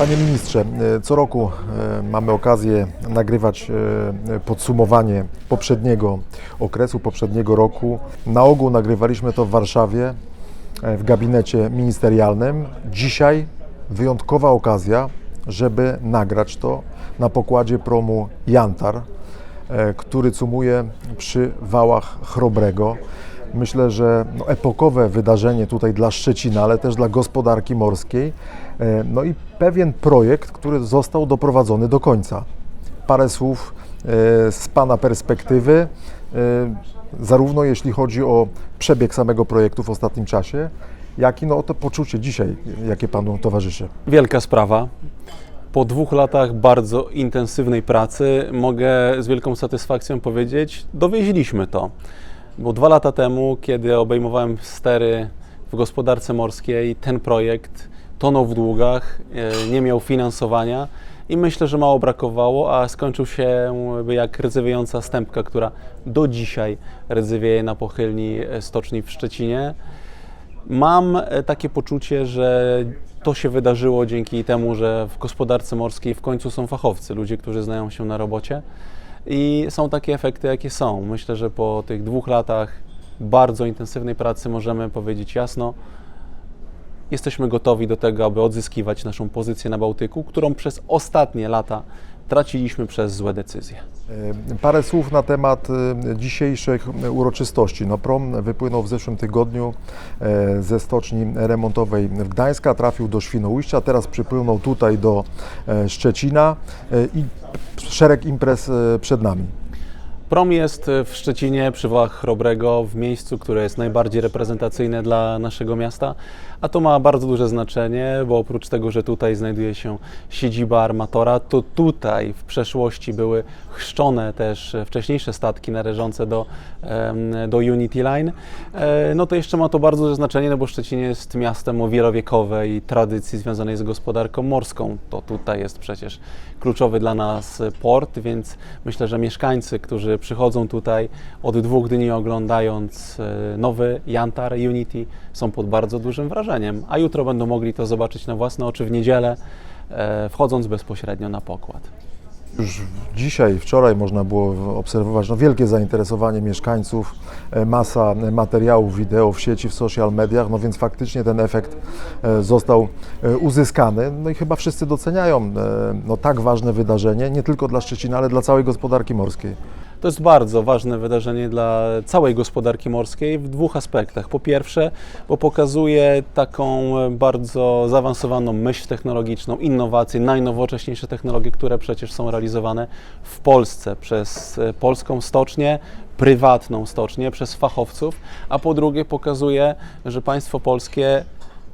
Panie ministrze, e, co roku e, mamy okazję nagrywać e, podsumowanie poprzedniego okresu, poprzedniego roku. Na ogół nagrywaliśmy to w Warszawie, w gabinecie ministerialnym. Dzisiaj wyjątkowa okazja, żeby nagrać to na pokładzie promu Jantar, który cumuje przy wałach Chrobrego. Myślę, że no, epokowe wydarzenie tutaj dla Szczecina, ale też dla gospodarki morskiej. E, No i pewien projekt, który został doprowadzony do końca. Parę słów e, z Pana perspektywy, e, zarówno jeśli chodzi o przebieg samego projektu w ostatnim czasie, jak i no, to poczucie dzisiaj, jakie Panu towarzyszy. Wielka sprawa. Po dwóch latach bardzo intensywnej pracy mogę z wielką satysfakcją powiedzieć, dowieźliśmy to. Bo dwa lata temu, kiedy obejmowałem stery w gospodarce morskiej, ten projekt tonął w długach, e, nie miał finansowania i myślę, że mało brakowało, a skończył się jak rdzewiejąca stępka, która do dzisiaj rdzewieje na pochylni e, stoczni w Szczecinie. Mam e, takie poczucie, że to się wydarzyło dzięki temu, że w gospodarce morskiej w końcu są fachowcy, ludzie, którzy znają się na robocie i są takie efekty, jakie są. Myślę, że po tych dwóch latach bardzo intensywnej pracy możemy powiedzieć jasno, jesteśmy gotowi do tego, aby odzyskiwać naszą pozycję na Bałtyku, którą przez ostatnie lata traciliśmy przez złe decyzje. E, Parę słów na temat e, dzisiejszych uroczystości. No, prom wypłynął w zeszłym tygodniu e, ze stoczni remontowej w Gdańska, trafił do Świnoujścia, teraz przypłynął tutaj do Szczecina i szereg imprez przed nami. Prom jest w Szczecinie przy Wałach Chrobrego, w miejscu, które jest najbardziej reprezentacyjne dla naszego miasta, a to ma bardzo duże znaczenie, bo oprócz tego, że tutaj znajduje się siedziba armatora, to tutaj w przeszłości były chrzczone też wcześniejsze statki należące do, do Unity Line. E, No to jeszcze ma to bardzo duże znaczenie, no bo Szczecin jest miastem o wielowiekowej tradycji związanej z gospodarką morską. To tutaj jest przecież kluczowy dla nas port, więc myślę, że mieszkańcy, którzy przychodzą tutaj od dwóch dni oglądając e, nowy Jantar Unity, są pod bardzo dużym wrażeniem, a jutro będą mogli to zobaczyć na własne oczy w niedzielę, e, wchodząc bezpośrednio na pokład. Już dzisiaj, wczoraj można było obserwować no, wielkie zainteresowanie mieszkańców, e, masa materiałów wideo w sieci, w social mediach, no więc faktycznie ten efekt został uzyskany. No i chyba wszyscy doceniają no, tak ważne wydarzenie, nie tylko dla Szczecina, ale dla całej gospodarki morskiej. To jest bardzo ważne wydarzenie dla całej gospodarki morskiej w dwóch aspektach. Po pierwsze, bo pokazuje taką e, bardzo zaawansowaną myśl technologiczną, innowacje, najnowocześniejsze technologie, które przecież są realizowane w Polsce przez e, polską stocznię, prywatną stocznię, przez fachowców, a po drugie pokazuje, że państwo polskie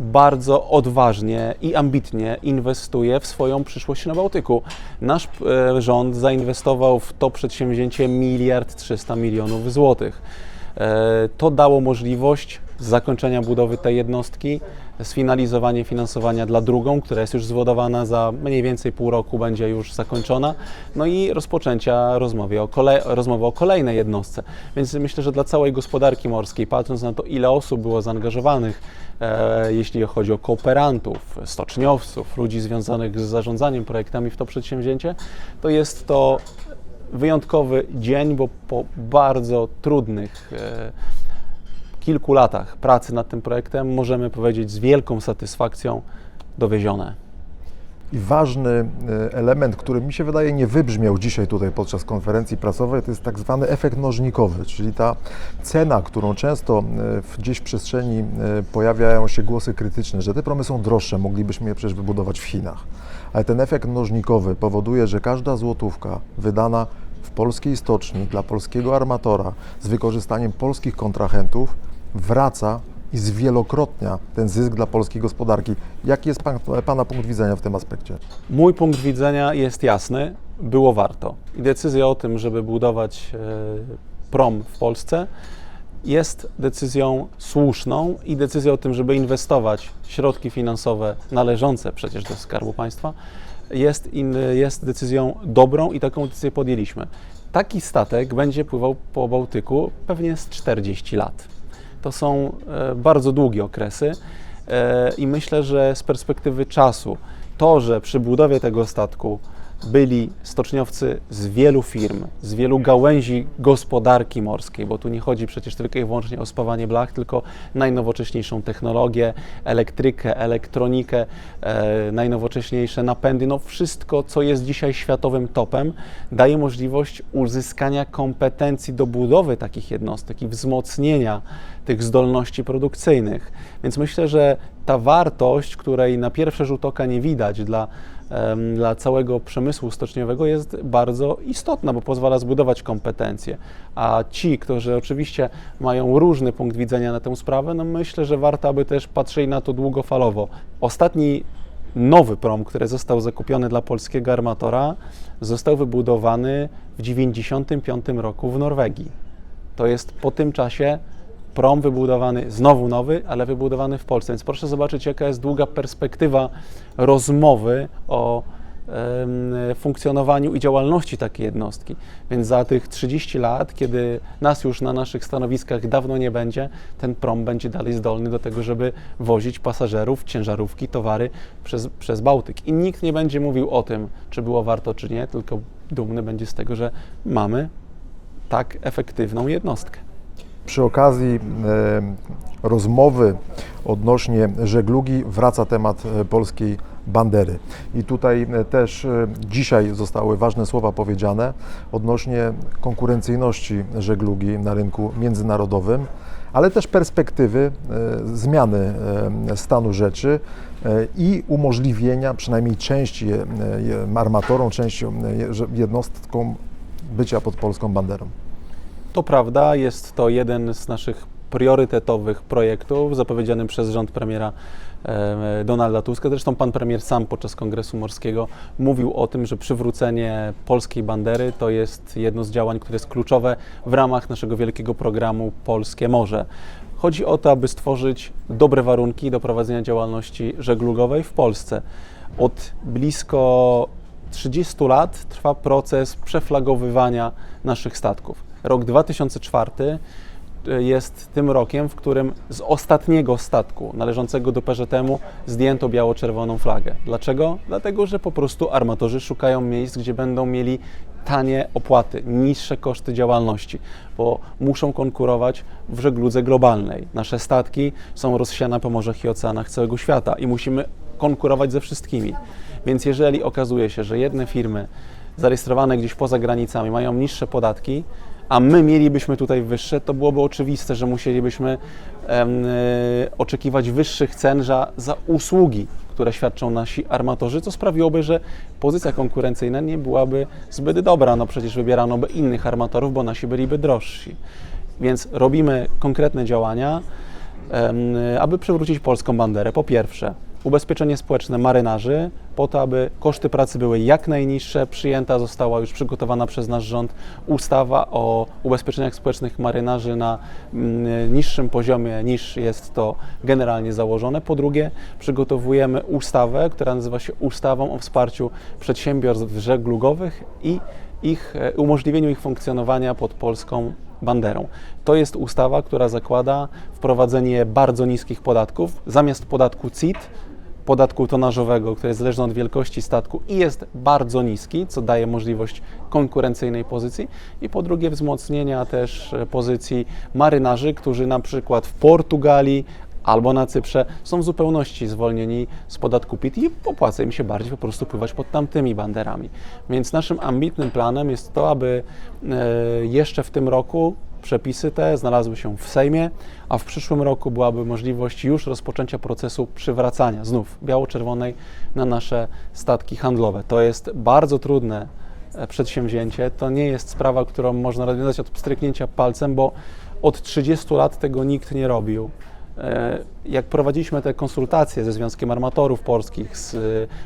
bardzo odważnie i ambitnie inwestuje w swoją przyszłość na Bałtyku. Nasz e, rząd zainwestował w to przedsięwzięcie miliard 300 milionów złotych. E, To dało możliwość zakończenia budowy tej jednostki, sfinalizowanie finansowania dla drugą, która jest już zwodowana za mniej więcej pół roku, będzie już zakończona, no i rozpoczęcia rozmowy o, kolej, rozmowy o kolejnej jednostce. Więc myślę, że dla całej gospodarki morskiej, patrząc na to, ile osób było zaangażowanych, e, jeśli chodzi o kooperantów, stoczniowców, ludzi związanych z zarządzaniem projektami w to przedsięwzięcie, to jest to wyjątkowy dzień, bo po bardzo trudnych e, kilku latach pracy nad tym projektem możemy powiedzieć z wielką satysfakcją dowiezione. I ważny e, element, który mi się wydaje nie wybrzmiał dzisiaj tutaj podczas konferencji prasowej, to jest tak zwany efekt mnożnikowy, czyli ta cena, którą często w- gdzieś w przestrzeni e, pojawiają się głosy krytyczne, że te promy są droższe, moglibyśmy je przecież wybudować w Chinach. Ale ten efekt mnożnikowy powoduje, że każda złotówka wydana w polskiej stoczni dla polskiego armatora z wykorzystaniem polskich kontrahentów wraca i zwielokrotnia ten zysk dla polskiej gospodarki. Jaki jest pan, Pana punkt widzenia w tym aspekcie? Mój punkt widzenia jest jasny, było warto. I decyzja o tym, żeby budować e, prom w Polsce jest decyzją słuszną i decyzja o tym, żeby inwestować środki finansowe należące przecież do Skarbu Państwa jest, in, jest decyzją dobrą i taką decyzję podjęliśmy. Taki statek będzie pływał po Bałtyku pewnie z 40 lat. To są e, bardzo długie okresy e, i myślę, że z perspektywy czasu to, że przy budowie tego statku byli stoczniowcy z wielu firm, z wielu gałęzi gospodarki morskiej, bo tu nie chodzi przecież tylko i wyłącznie o spawanie blach, tylko najnowocześniejszą technologię, elektrykę, elektronikę, e, najnowocześniejsze napędy, no wszystko, co jest dzisiaj światowym topem, daje możliwość uzyskania kompetencji do budowy takich jednostek i wzmocnienia tych zdolności produkcyjnych. Więc myślę, że ta wartość, której na pierwszy rzut oka nie widać dla dla całego przemysłu stoczniowego jest bardzo istotna, bo pozwala zbudować kompetencje. A ci, którzy oczywiście mają różny punkt widzenia na tę sprawę, no myślę, że warto, aby też patrzyli na to długofalowo. Ostatni nowy prom, który został zakupiony dla polskiego armatora, został wybudowany w 1995 roku w Norwegii. To jest po tym czasie prom wybudowany, znowu nowy, ale wybudowany w Polsce. Więc proszę zobaczyć, jaka jest długa perspektywa rozmowy o funkcjonowaniu i działalności takiej jednostki. Więc za tych 30 lat, kiedy nas już na naszych stanowiskach dawno nie będzie, ten prom będzie dalej zdolny do tego, żeby wozić pasażerów, ciężarówki, towary przez, przez Bałtyk. I nikt nie będzie mówił o tym, czy było warto, czy nie, tylko dumny będzie z tego, że mamy tak efektywną jednostkę. Przy okazji e, rozmowy odnośnie żeglugi wraca temat e, polskiej bandery. I tutaj e, też dzisiaj zostały ważne słowa powiedziane odnośnie konkurencyjności żeglugi na rynku międzynarodowym, ale też perspektywy zmiany stanu rzeczy i umożliwienia przynajmniej części armatorom, części je- jednostkom bycia pod polską banderą. To prawda, jest to jeden z naszych priorytetowych projektów zapowiedziany przez rząd premiera e, Donalda Tuska. Zresztą pan premier sam podczas Kongresu Morskiego mówił o tym, że przywrócenie polskiej bandery to jest jedno z działań, które jest kluczowe w ramach naszego wielkiego programu Polskie Morze. Chodzi o to, aby stworzyć dobre warunki do prowadzenia działalności żeglugowej w Polsce. Od blisko 30 lat trwa proces przeflagowywania naszych statków. Rok 2004 jest tym rokiem, w którym z ostatniego statku należącego do PŻM zdjęto biało-czerwoną flagę. Dlaczego? Dlatego, że po prostu armatorzy szukają miejsc, gdzie będą mieli tanie opłaty, niższe koszty działalności, bo muszą konkurować w żegludze globalnej. Nasze statki są rozsiane po morzach i oceanach całego świata i musimy konkurować ze wszystkimi. Więc jeżeli okazuje się, że jedne firmy zarejestrowane gdzieś poza granicami mają niższe podatki, a my mielibyśmy tutaj wyższe, to byłoby oczywiste, że musielibyśmy em, e, oczekiwać wyższych cen za, za usługi, które świadczą nasi armatorzy, co sprawiłoby, że pozycja konkurencyjna nie byłaby zbyt dobra. No przecież wybierano by innych armatorów, bo nasi byliby drożsi. Więc robimy konkretne działania, em, aby przywrócić polską banderę. Po pierwsze, ubezpieczenie społeczne marynarzy, po to, aby koszty pracy były jak najniższe. Przyjęta została już przygotowana przez nasz rząd ustawa o ubezpieczeniach społecznych marynarzy na mm, niższym poziomie niż jest to generalnie założone. Po drugie, przygotowujemy ustawę, która nazywa się ustawą o wsparciu przedsiębiorstw żeglugowych i ich, e, umożliwieniu ich funkcjonowania pod polską banderą. To jest ustawa, która zakłada wprowadzenie bardzo niskich podatków. Zamiast podatku CIT, podatku tonażowego, który jest zależny od wielkości statku i jest bardzo niski, co daje możliwość konkurencyjnej pozycji. I po drugie wzmocnienia też e, pozycji marynarzy, którzy na przykład w Portugalii albo na Cyprze są w zupełności zwolnieni z podatku PIT i opłaca im się bardziej po prostu pływać pod tamtymi banderami. Więc naszym ambitnym planem jest to, aby e, jeszcze w tym roku przepisy te znalazły się w Sejmie, a w przyszłym roku byłaby możliwość już rozpoczęcia procesu przywracania znów biało-czerwonej na nasze statki handlowe. To jest bardzo trudne e, przedsięwzięcie. To nie jest sprawa, którą można rozwiązać od pstryknięcia palcem, bo od 30 lat tego nikt nie robił. E, Jak prowadziliśmy te konsultacje ze Związkiem Armatorów Polskich, z e,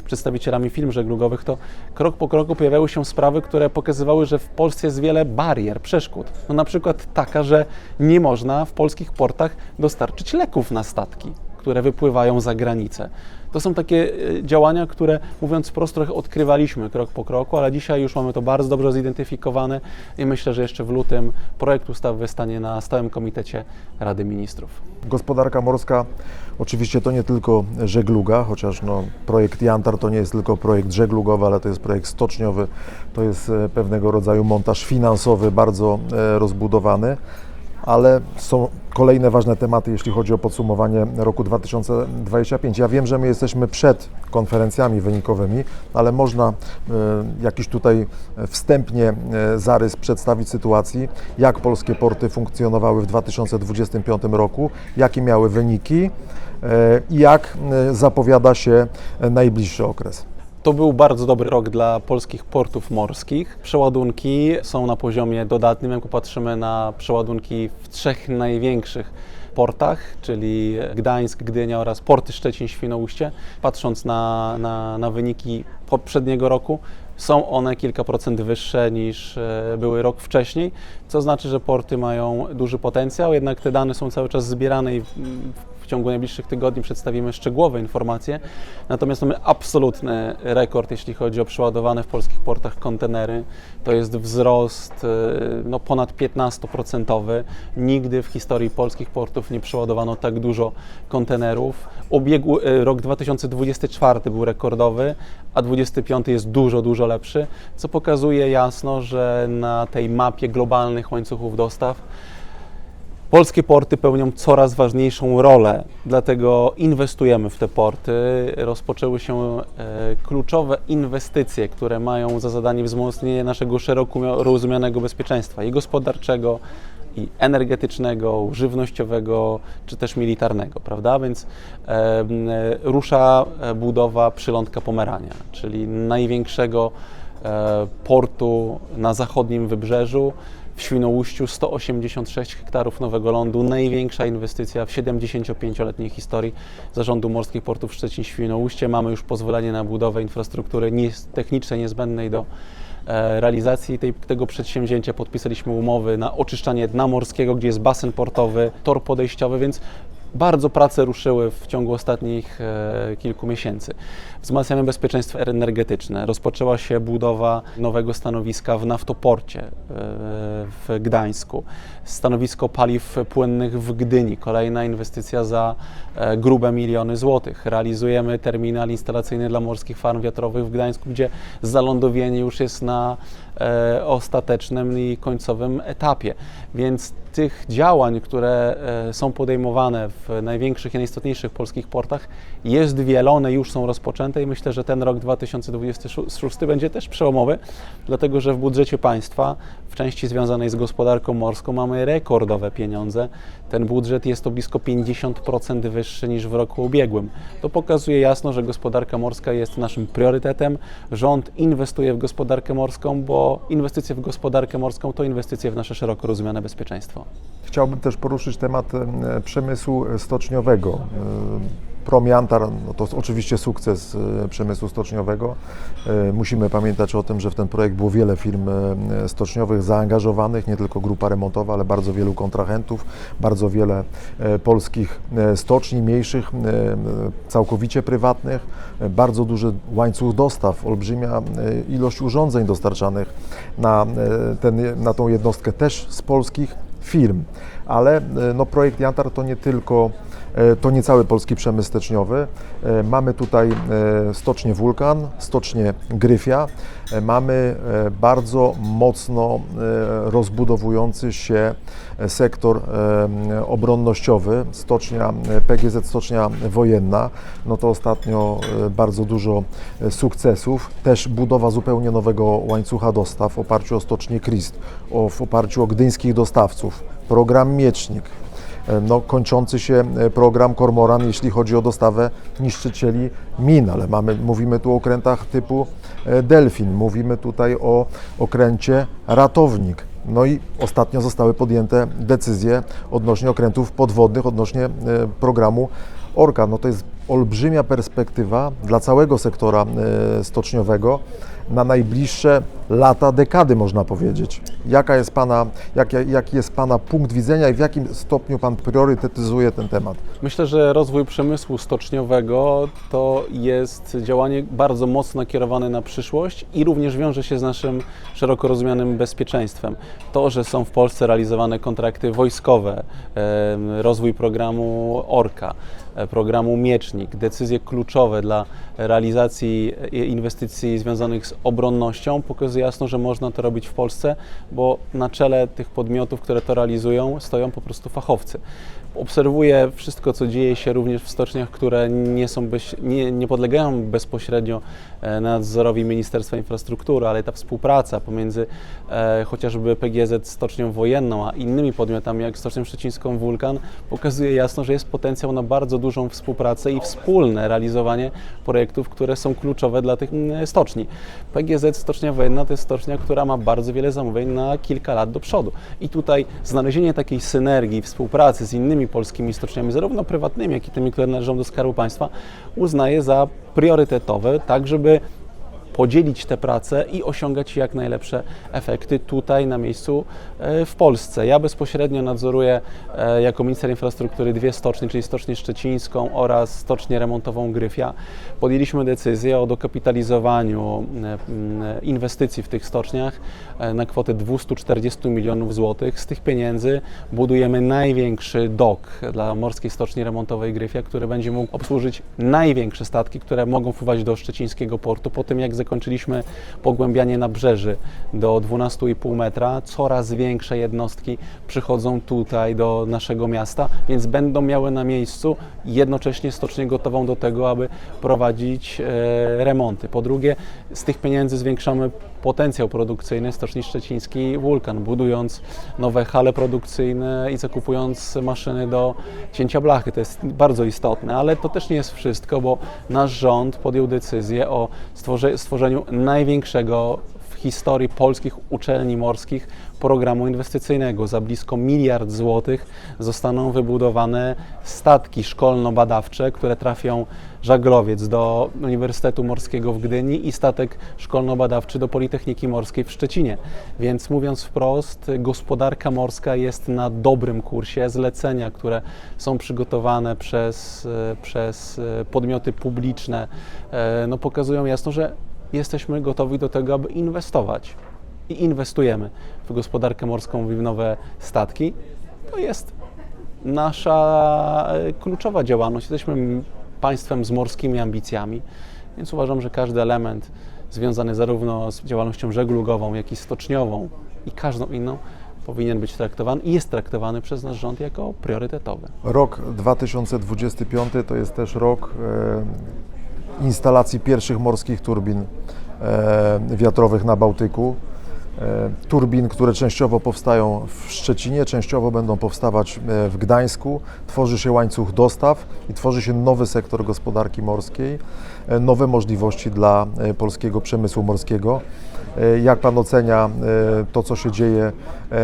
przedstawicielami firm żeglugowych, to krok po kroku pojawiały się sprawy, które pokazywały, że w Polsce jest wiele barier, przeszkód. No na przykład taka, że nie można w polskich portach dostarczyć leków na statki, które wypływają za granicę. To są takie e, działania, które mówiąc wprost trochę odkrywaliśmy krok po kroku, ale dzisiaj już mamy to bardzo dobrze zidentyfikowane i myślę, że jeszcze w lutym projekt ustawy wystanie na stałym komitecie Rady Ministrów. Gospodarka morska, oczywiście to nie tylko żegluga, chociaż no, projekt Jantar to nie jest tylko projekt żeglugowy, ale to jest projekt stoczniowy, to jest e, pewnego rodzaju montaż finansowy bardzo e, rozbudowany, ale są kolejne ważne tematy, jeśli chodzi o podsumowanie roku 2025. Ja wiem, że my jesteśmy przed konferencjami wynikowymi, ale można e, jakiś tutaj wstępnie e, zarys przedstawić sytuacji, jak polskie porty funkcjonowały w 2025 roku, jakie miały wyniki e, i jak zapowiada się najbliższy okres. To był bardzo dobry rok dla polskich portów morskich. Przeładunki są na poziomie dodatnim, jak popatrzymy na przeładunki w trzech największych portach, czyli Gdańsk, Gdynia oraz porty Szczecin, Świnoujście. Patrząc na, na, na wyniki poprzedniego roku, są one kilka procent wyższe niż e, były rok wcześniej, co znaczy, że porty mają duży potencjał, jednak te dane są cały czas zbierane i ciągu najbliższych tygodni przedstawimy szczegółowe informacje. Natomiast mamy absolutny rekord, jeśli chodzi o przeładowane w polskich portach kontenery. To jest wzrost e, no, ponad 15%. Nigdy w historii polskich portów nie przeładowano tak dużo kontenerów. Ubiegł, e, rok 2024 był rekordowy, a 2025 jest dużo, dużo lepszy, co pokazuje jasno, że na tej mapie globalnych łańcuchów dostaw Polskie porty pełnią coraz ważniejszą rolę, dlatego inwestujemy w te porty. Rozpoczęły się e, kluczowe inwestycje, które mają za zadanie wzmocnienie naszego szeroko rozumianego bezpieczeństwa i gospodarczego, i energetycznego, żywnościowego, czy też militarnego, prawda? Więc e, m, rusza e, budowa przylądka Pomerania, czyli największego e, portu na zachodnim wybrzeżu. W Świnoujściu 186 hektarów nowego lądu, największa inwestycja w 75-letniej historii Zarządu Morskich Portów Szczecin-Świnoujście. Mamy już pozwolenie na budowę infrastruktury technicznej niezbędnej do e, realizacji tej, tego przedsięwzięcia. Podpisaliśmy umowy na oczyszczanie dna morskiego, gdzie jest basen portowy, tor podejściowy, więc bardzo prace ruszyły w ciągu ostatnich e, kilku miesięcy. Wzmacniamy bezpieczeństwo energetyczne. Rozpoczęła się budowa nowego stanowiska w naftoporcie e, w Gdańsku. Stanowisko paliw płynnych w Gdyni. Kolejna inwestycja za e, grube miliony złotych. Realizujemy terminal instalacyjny dla morskich farm wiatrowych w Gdańsku, gdzie zalądowienie już jest na e, ostatecznym i końcowym etapie. Więc tych działań, które są podejmowane w największych i najistotniejszych polskich portach jest wiele, one już są rozpoczęte i myślę, że ten rok 2026 będzie też przełomowy, dlatego że w budżecie państwa w części związanej z gospodarką morską mamy rekordowe pieniądze. Ten budżet jest o blisko 50% wyższy niż w roku ubiegłym. To pokazuje jasno, że gospodarka morska jest naszym priorytetem. Rząd inwestuje w gospodarkę morską, bo inwestycje w gospodarkę morską to inwestycje w nasze szeroko rozumiane bezpieczeństwo. Chciałbym też poruszyć temat e, przemysłu stoczniowego. Promiantar no to oczywiście sukces e, przemysłu stoczniowego. E, Musimy pamiętać o tym, że w ten projekt było wiele firm e, stoczniowych zaangażowanych, nie tylko grupa remontowa, ale bardzo wielu kontrahentów, bardzo wiele polskich stoczni mniejszych, całkowicie prywatnych, bardzo duży łańcuch dostaw, olbrzymia ilość urządzeń dostarczanych na, ten, na tą jednostkę też z polskich firm. Ale no, projekt Jantar to nie tylko, to nie cały polski przemysł stoczniowy. E, Mamy tutaj e, stocznię Wulkan, stocznię Gryfia. E, Mamy e, bardzo mocno e, rozbudowujący się sektor e, obronnościowy, stocznia e, PGZ, stocznia wojenna. No to ostatnio e, bardzo dużo e, sukcesów. Też budowa zupełnie nowego łańcucha dostaw w oparciu o stocznię Krist, o, w oparciu o gdyńskich dostawców, program Miecznik, e, no, kończący się e, program Kormoran, jeśli chodzi o dostawę niszczycieli min, ale mamy, mówimy tu o okrętach typu e, Delfin, mówimy tutaj o okręcie Ratownik. No i ostatnio zostały podjęte decyzje odnośnie okrętów podwodnych, odnośnie e, programu Orka. No to jest olbrzymia perspektywa dla całego sektora e, stoczniowego na najbliższe lata, dekady można powiedzieć. Jaka jest pana, jak, jaki jest Pana punkt widzenia i w jakim stopniu Pan priorytetyzuje ten temat? Myślę, że rozwój przemysłu stoczniowego to jest działanie bardzo mocno nakierowane na przyszłość i również wiąże się z naszym szeroko rozumianym bezpieczeństwem. To, że są w Polsce realizowane kontrakty wojskowe, rozwój programu Orka, e, programu Miecznik, decyzje kluczowe dla realizacji inwestycji związanych z obronnością, pokazuje jasno, że można to robić w Polsce, bo na czele tych podmiotów, które to realizują, stoją po prostu fachowcy. Obserwuję wszystko, co dzieje się również w stoczniach, które nie, są bez, nie, nie podlegają bezpośrednio e, nadzorowi Ministerstwa Infrastruktury, ale ta współpraca pomiędzy e, chociażby PGZ Stocznią Wojenną, a innymi podmiotami, jak Stocznią Szczecińską Wulkan, pokazuje jasno, że jest potencjał na bardzo dużą współpracę i wspólne realizowanie projektów, które są kluczowe dla tych mm, stoczni. PGZ Stocznia Wojenna to jest stocznia, która ma bardzo wiele zamówień na kilka lat do przodu. I tutaj znalezienie takiej synergii, współpracy z innymi polskimi stoczniami, zarówno prywatnymi, jak i tymi, które należą do Skarbu Państwa, uznaję za priorytetowe, tak żeby podzielić te prace i osiągać jak najlepsze efekty tutaj na miejscu e, w Polsce. Ja bezpośrednio nadzoruję e, jako minister infrastruktury dwie stocznie, czyli stocznię szczecińską oraz stocznię remontową Gryfia. Podjęliśmy decyzję o dokapitalizowaniu e, inwestycji w tych stoczniach na kwotę 240 milionów złotych. Z tych pieniędzy budujemy największy dok dla Morskiej Stoczni Remontowej Gryfia, który będzie mógł obsłużyć największe statki, które mogą wpływać do szczecińskiego portu. Po tym jak zakończyliśmy pogłębianie nabrzeży do 12,5 metra, coraz większe jednostki przychodzą tutaj do naszego miasta, więc będą miały na miejscu jednocześnie stocznię gotową do tego, aby prowadzić e, remonty. Po drugie, z tych pieniędzy zwiększamy potencjał produkcyjny Stoczni Szczecińskiej Wulkan, budując nowe hale produkcyjne i zakupując maszyny do cięcia blachy. To jest bardzo istotne, ale to też nie jest wszystko, bo nasz rząd podjął decyzję o stworze, stworzeniu największego w historii polskich uczelni morskich programu inwestycyjnego. Za blisko miliard złotych zostaną wybudowane statki szkolno-badawcze, które trafią żaglowiec do Uniwersytetu Morskiego w Gdyni i statek szkolno-badawczy do Politechniki Morskiej w Szczecinie. Więc mówiąc wprost, gospodarka morska jest na dobrym kursie. Zlecenia, które są przygotowane przez, e, przez e, podmioty publiczne, e, no pokazują jasno, że jesteśmy gotowi do tego, aby inwestować. I inwestujemy w gospodarkę morską, w nowe statki. To jest nasza e, kluczowa działalność. Jesteśmy państwem z morskimi ambicjami, więc uważam, że każdy element związany zarówno z działalnością żeglugową, jak i stoczniową i każdą inną powinien być traktowany i jest traktowany przez nasz rząd jako priorytetowy. Rok 2025 to jest też rok e, instalacji pierwszych morskich turbin e, wiatrowych na Bałtyku. E, turbin, które częściowo powstają w Szczecinie, częściowo będą powstawać e, w Gdańsku. Tworzy się łańcuch dostaw i tworzy się nowy sektor gospodarki morskiej, nowe możliwości dla polskiego przemysłu morskiego. Jak Pan ocenia to, co się dzieje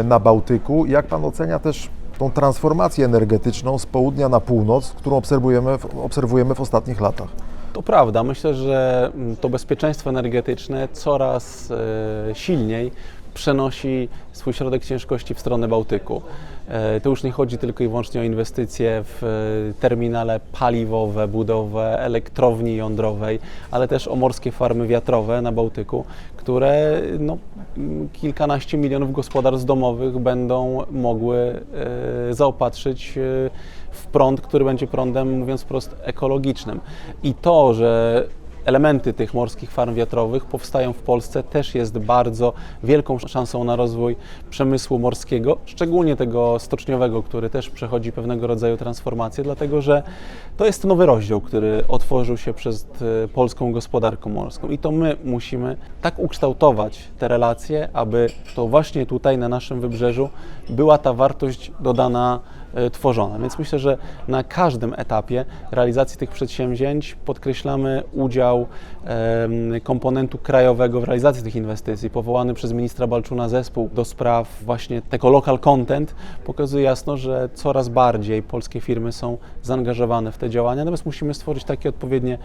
na Bałtyku? Jak Pan ocenia też tą transformację energetyczną z południa na północ, którą obserwujemy, w- obserwujemy w ostatnich latach? To prawda. Myślę, że mm, to bezpieczeństwo energetyczne coraz e, silniej przenosi swój środek ciężkości w stronę Bałtyku. E, To już nie chodzi tylko i wyłącznie o inwestycje w e, terminale paliwowe, budowę elektrowni jądrowej, ale też o morskie farmy wiatrowe na Bałtyku, które no, m, kilkanaście milionów gospodarstw domowych będą mogły zaopatrzyć w prąd, który będzie prądem, mówiąc wprost, ekologicznym. I to, że elementy tych morskich farm wiatrowych powstają w Polsce, też jest bardzo wielką szansą na rozwój przemysłu morskiego, szczególnie tego stoczniowego, który też przechodzi pewnego rodzaju transformację, dlatego że to jest nowy rozdział, który otworzył się przed e, polską gospodarką morską. I to my musimy tak ukształtować te relacje, aby to właśnie tutaj na naszym wybrzeżu była ta wartość dodana tworzona. Więc myślę, że na każdym etapie realizacji tych przedsięwzięć podkreślamy udział komponentu krajowego w realizacji tych inwestycji. Powołany przez ministra Balczuna zespół do spraw właśnie tego local content pokazuje jasno, że coraz bardziej polskie firmy są zaangażowane w te działania, natomiast musimy stworzyć takie odpowiednie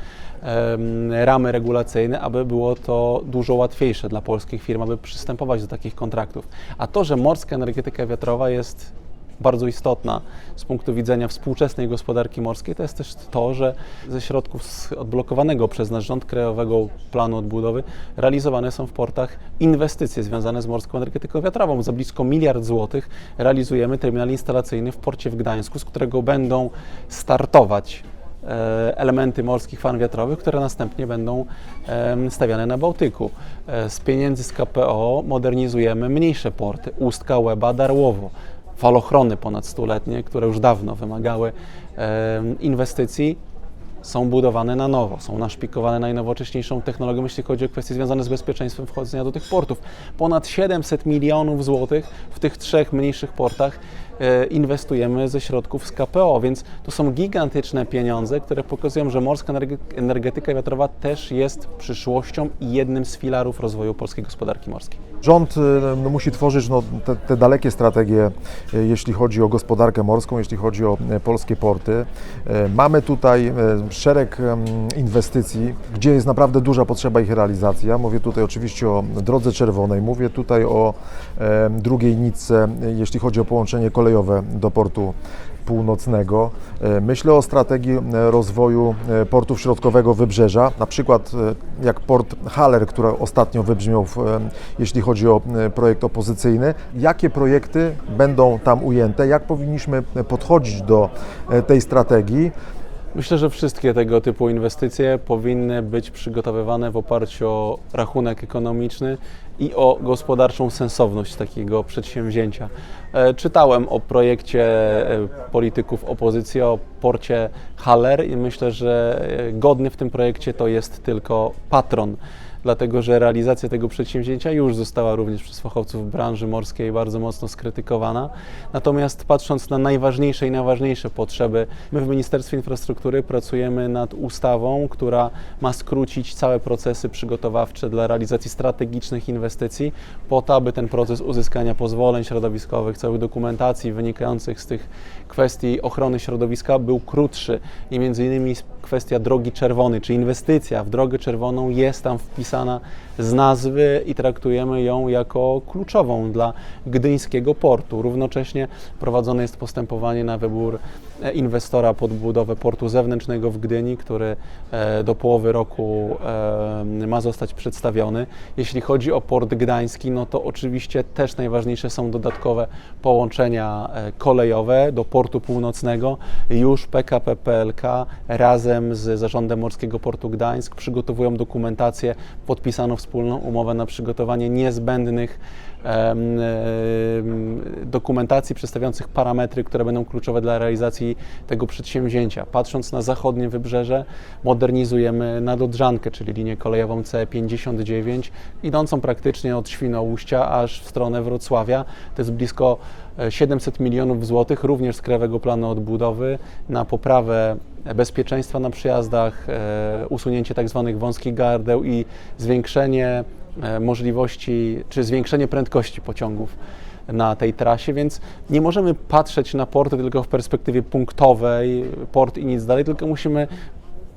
ramy regulacyjne, aby było to dużo łatwiejsze dla polskich firm, aby przystępować do takich kontraktów. A to, że morska energetyka wiatrowa jest bardzo istotna z punktu widzenia współczesnej gospodarki morskiej, to jest też to, że ze środków odblokowanego przez nasz rząd Krajowego Planu Odbudowy realizowane są w portach inwestycje związane z morską energetyką wiatrową. Za blisko miliard złotych realizujemy terminal instalacyjny w porcie w Gdańsku, z którego będą startować e, elementy morskich farm wiatrowych, które następnie będą stawiane na Bałtyku. E, Z pieniędzy z KPO modernizujemy mniejsze porty Ustka, Łeba, Darłowo. Falochrony ponad stuletnie, które już dawno wymagały inwestycji, są budowane na nowo, są naszpikowane najnowocześniejszą technologią, jeśli chodzi o kwestie związane z bezpieczeństwem wchodzenia do tych portów. Ponad 700 milionów złotych w tych trzech mniejszych portach inwestujemy ze środków z KPO, więc to są gigantyczne pieniądze, które pokazują, że morska energe- energetyka wiatrowa też jest przyszłością i jednym z filarów rozwoju polskiej gospodarki morskiej. Rząd y, no, musi tworzyć no, te, te dalekie strategie, y, jeśli chodzi o gospodarkę morską, jeśli chodzi o polskie porty. Mamy tutaj szereg inwestycji, gdzie jest naprawdę duża potrzeba ich realizacji. Ja mówię tutaj oczywiście o Drodze Czerwonej, mówię tutaj o drugiej nitce, jeśli chodzi o połączenie kolejowe do portu północnego. E, Myślę o strategii e, rozwoju e, portów środkowego wybrzeża, na przykład jak port Haller, który ostatnio wybrzmiał, w, jeśli chodzi o projekt opozycyjny. Jakie projekty będą tam ujęte? Jak powinniśmy podchodzić do tej strategii? Myślę, że wszystkie tego typu inwestycje powinny być przygotowywane w oparciu o rachunek ekonomiczny i o gospodarczą sensowność takiego przedsięwzięcia. E, Czytałem o projekcie e, polityków opozycji, o porcie Haller i myślę, że e, godny w tym projekcie to jest tylko patron dlatego że realizacja tego przedsięwzięcia już została również przez fachowców branży morskiej bardzo mocno skrytykowana. Natomiast patrząc na najważniejsze i najważniejsze potrzeby, my w Ministerstwie Infrastruktury pracujemy nad ustawą, która ma skrócić całe procesy przygotowawcze dla realizacji strategicznych inwestycji, po to, aby ten proces uzyskania pozwoleń środowiskowych, całych dokumentacji wynikających z tych kwestii ochrony środowiska był krótszy i między innymi kwestia drogi czerwonej, czy inwestycja w drogę czerwoną jest tam wpisana z nazwy i traktujemy ją jako kluczową dla gdyńskiego portu. Równocześnie prowadzone jest postępowanie na wybór e, inwestora pod budowę portu zewnętrznego w Gdyni, który e, do połowy roku e, ma zostać przedstawiony. Jeśli chodzi o port gdański, no to oczywiście też najważniejsze są dodatkowe połączenia kolejowe do portu północnego. Już PKP PLK razem z Zarządem Morskiego Portu Gdańsk przygotowują dokumentację, podpisano wspólną umowę na przygotowanie niezbędnych dokumentacji przedstawiających parametry, które będą kluczowe dla realizacji tego przedsięwzięcia. Patrząc na zachodnie wybrzeże, modernizujemy nadodrzankę, czyli linię kolejową C59, idącą praktycznie od Świnoujścia aż w stronę Wrocławia. To jest blisko 700 milionów złotych, również z Krajowego Planu Odbudowy, na poprawę bezpieczeństwa na przyjazdach, e, usunięcie tak zwanych wąskich gardeł i zwiększenie e, możliwości, czy zwiększenie prędkości pociągów na tej trasie, więc nie możemy patrzeć na porty tylko w perspektywie punktowej, port i nic dalej, tylko musimy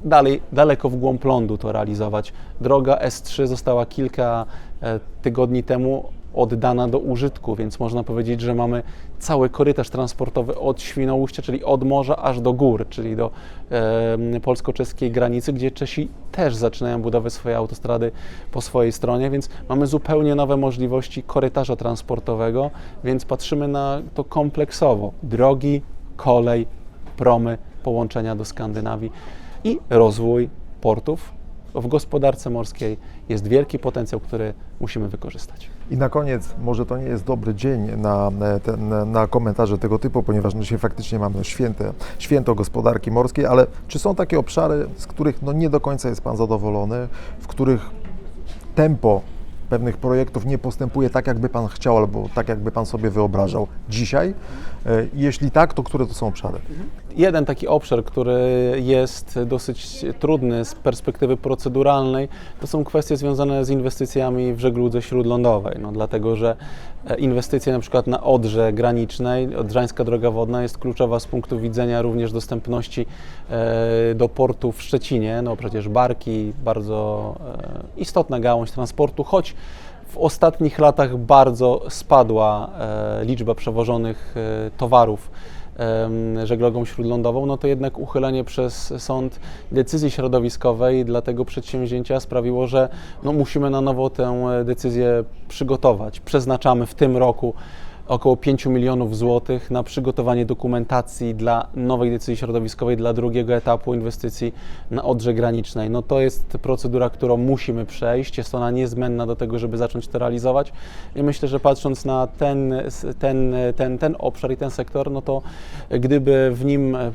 dalej, daleko w głąb lądu to realizować. Droga S3 została kilka e, tygodni temu oddana do użytku, więc można powiedzieć, że mamy cały korytarz transportowy od Świnoujścia, czyli od morza aż do gór, czyli do e, polsko-czeskiej granicy, gdzie Czesi też zaczynają budowę swojej autostrady po swojej stronie, więc mamy zupełnie nowe możliwości korytarza transportowego, więc patrzymy na to kompleksowo. Drogi, kolej, promy, połączenia do Skandynawii i rozwój portów. W gospodarce morskiej jest wielki potencjał, który musimy wykorzystać. I na koniec, może to nie jest dobry dzień na, e, ten, na komentarze tego typu, ponieważ dzisiaj faktycznie mamy święte, święto gospodarki morskiej, ale czy są takie obszary, z których no nie do końca jest Pan zadowolony, w których tempo pewnych projektów nie postępuje tak, jakby Pan chciał, albo tak, jakby Pan sobie wyobrażał dzisiaj? E, Jeśli tak, to które to są obszary? Jeden taki obszar, który jest dosyć trudny z perspektywy proceduralnej, to są kwestie związane z inwestycjami w żegludze śródlądowej. No, dlatego, że e, inwestycje na przykład na Odrze granicznej, Odrzańska Droga Wodna jest kluczowa z punktu widzenia również dostępności e, do portu w Szczecinie. No przecież barki, bardzo e, istotna gałąź transportu, choć w ostatnich latach bardzo spadła liczba przewożonych towarów em, żeglugą śródlądową, no to jednak uchylenie przez sąd decyzji środowiskowej dla tego przedsięwzięcia sprawiło, że no musimy na nowo tę e, decyzję przygotować. Przeznaczamy w tym roku około 5 milionów złotych na przygotowanie dokumentacji dla nowej decyzji środowiskowej, dla drugiego etapu inwestycji na Odrze Granicznej. No to jest procedura, którą musimy przejść, jest ona niezbędna do tego, żeby zacząć to realizować. I myślę, że patrząc na ten, ten, ten, ten obszar i ten sektor, no to gdyby w nim e,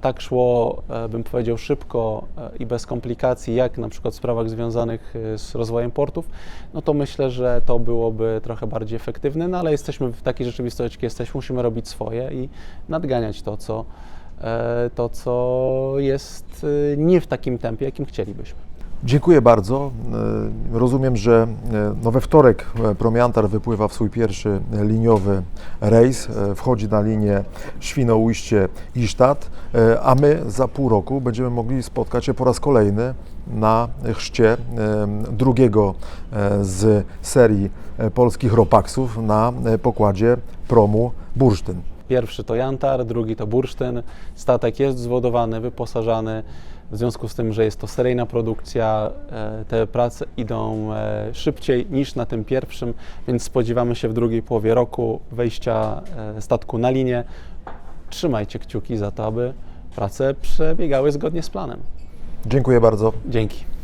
tak szło, e, bym powiedział, szybko e, i bez komplikacji, jak na przykład w sprawach związanych z rozwojem portów, no to myślę, że to byłoby trochę bardziej efektywne, no ale jesteśmy w takiej rzeczywistości, jakiej jesteśmy, musimy robić swoje i nadganiać to, co, e, to, co jest e, nie w takim tempie, jakim chcielibyśmy. Dziękuję bardzo. E, Rozumiem, że e, no we wtorek e, Promiantar wypływa w swój pierwszy liniowy rejs, wchodzi na linię Świnoujście-Isztat, a my za pół roku będziemy mogli spotkać się po raz kolejny na chrzcie drugiego z serii polskich ropaksów na pokładzie promu Bursztyn. Pierwszy to Jantar, drugi to Bursztyn. Statek jest zwodowany, wyposażany. W związku z tym, że jest to seryjna produkcja, e, te prace idą e, szybciej niż na tym pierwszym, więc spodziewamy się w drugiej połowie roku wejścia e, statku na linię. Trzymajcie kciuki za to, aby prace przebiegały zgodnie z planem. Dziękuję bardzo. Dzięki.